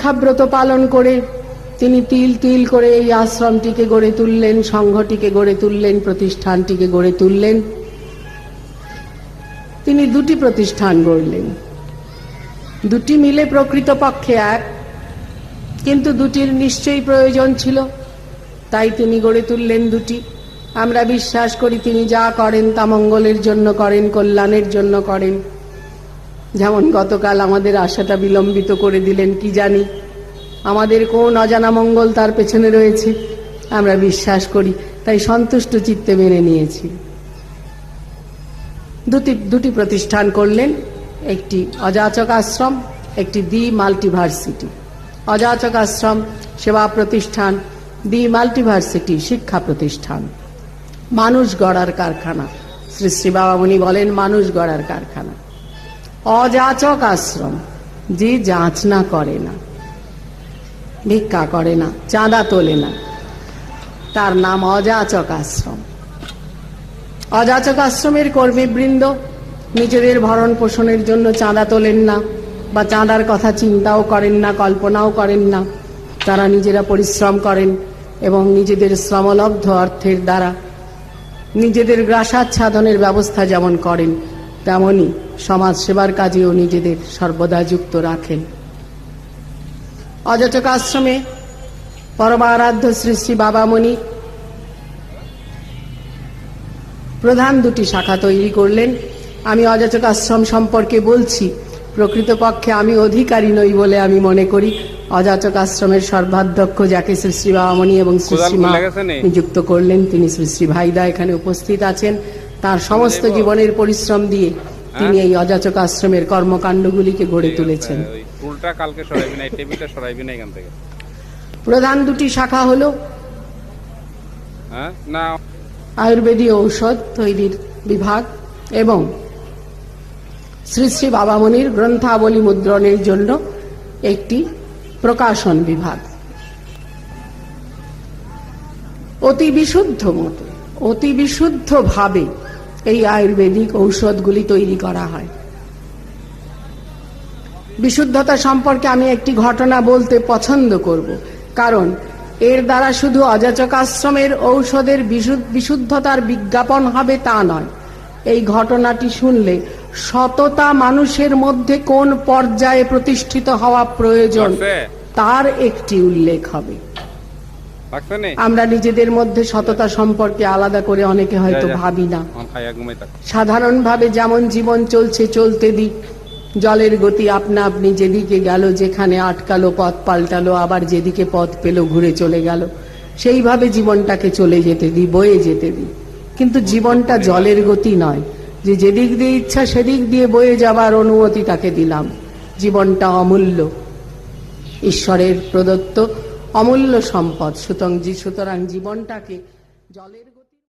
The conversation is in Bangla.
শিক্ষাব্রত পালন করে তিনি তিল তিল করে এই আশ্রমটিকে গড়ে তুললেন, সংঘটিকে গড়ে তুললেন, প্রতিষ্ঠানটিকে গড়ে তুললেন। তিনি দুটি প্রতিষ্ঠান গড়লেন। দুটি মিলে প্রকৃতপক্ষে এক, কিন্তু দুটির নিশ্চয়ই প্রয়োজন ছিল, তাই তিনি গড়ে তুললেন দুটি। আমরা বিশ্বাস করি তিনি যা করেন তা মঙ্গলের জন্য করেন, কল্যাণের জন্য করেন। যেমন গতকাল আমাদের আশাটা বিলম্বিত করে দিলেন, কি জানি। আমাদের কোন অজানা মঙ্গল তার পেছনে রয়েছে, আমরা বিশ্বাস করি, তাই সন্তুষ্ট চিত্তে মেনে নিয়েছি। দুটি দুটি প্রতিষ্ঠান করলেন, একটি অযাচক আশ্রম, একটি দি মাল্টিভার্সিটি। অযাচক আশ্রম, সেবা প্রতিষ্ঠান দি মাল্টিভার্সিটি, শিক্ষা প্রতিষ্ঠান। মানুষ গড়ার কারখানা। শ্রী শ্রী বাবামণি বলেন, মানুষ গড়ার কারখানা। অযাচক আশ্রম, যে যাচনা করে না, ভিক্ষা করে না, চাঁদা তোলে না। তার নাম অযাচক আশ্রম। অযাচক আশ্রমের কর্মীবৃন্দ নিজেদের ভরণ পোষণের জন্য চাঁদা তোলেন না বা চাঁদার কথা চিন্তাও করেন না, কল্পনাও করেন না। তারা নিজেরা পরিশ্রম করেন এবং নিজেদের শ্রমলব্ধ অর্থের দ্বারা নিজেদের গ্রাসাচ্ছাদনের ব্যবস্থা যেমন করেন তেমনি সমাজ সেবার কাজেও নিজেদের সর্বদা যুক্ত রাখেন। অযাচক আশ্রমে পরমারাধ্য শ্রী শ্রী বাবামণি প্রধান দুটি শাখা তৈরি করলেন। আমি অযাচক আশ্রম সম্পর্কে বলছি প্রকৃতপক্ষে আমি অধিকারী নই বলে আমি মনে করি। অযাচক আশ্রমের সর্বাধ্যক্ষ যাকে শ্রী শ্রী বাবামণি এবং শ্রী শ্রী মা? নিযুক্ত করলেন তিনি শ্রী শ্রী ভাইদা এখানে উপস্থিত আছেন। তার সমস্ত জীবনের পরিশ্রম দিয়ে তিনি এই অযাচক আশ্রমের কর্মকাণ্ডগুলিকে গড়ে তুলেছেন। ওই টুলটা কালকে সরাইবি না এই টেবিলটা সরাইবি না এখান থেকে। প্রধান দুটি শাখা হলো হ্যাঁ? না। আয়ুর্বেদীয় ঔষধ তৈরির বিভাগ এবং শ্রী শ্রী বাবামণির গ্রন্থাবলী মুদ্রণের জন্য একটি প্রকাশন বিভাগ। অতি বিশুদ্ধ মতো অতি বিশুদ্ধ ভাবে এই আয়ুর্বেদিক ঔষধগুলি তৈরি করা হয়। বিশুদ্ধতা সম্পর্কে আমি একটি ঘটনা বলতে পছন্দ করব কারণ এর দ্বারা শুধু অযাচক আশ্রমের ঔষধের বিশু- বিশুদ্ধতার বিজ্ঞাপন হবে তা নয়। এই ঘটনাটি শুনলে সততা মানুষের মধ্যে কোন পর্যায়ে প্রতিষ্ঠিত হওয়া প্রয়োজন তার একটি উল্লেখ হবে। আমরা নিজেদের মধ্যে সততা সম্পর্কে আলাদা করে অনেকে হয়তো। ভাবি না। সাধারণভাবে যেমন জীবন চলছে চলতে দিক। জলের গতি আপনা আপনি যেদিকে গেল যেখানে আটকালো পথ পাল্টালো আবার যেদিকে পথ পেল ঘুরে চলে গেল। সেইভাবে জীবনটাকে চলে যেতে দিই বয়ে যেতে দিই। কিন্তু জীবনটা জলের গতি নয়। যে যেদিক দিয়ে ইচ্ছা সেদিক দিয়ে বয়ে যাবার অনুমতি তাকে দিলাম। জীবনটা অমূল্য। ঈশ্বরের প্রদত্ত অমূল্য সম্পদ সুতরাং সুতরাং জীবনটাকে জলের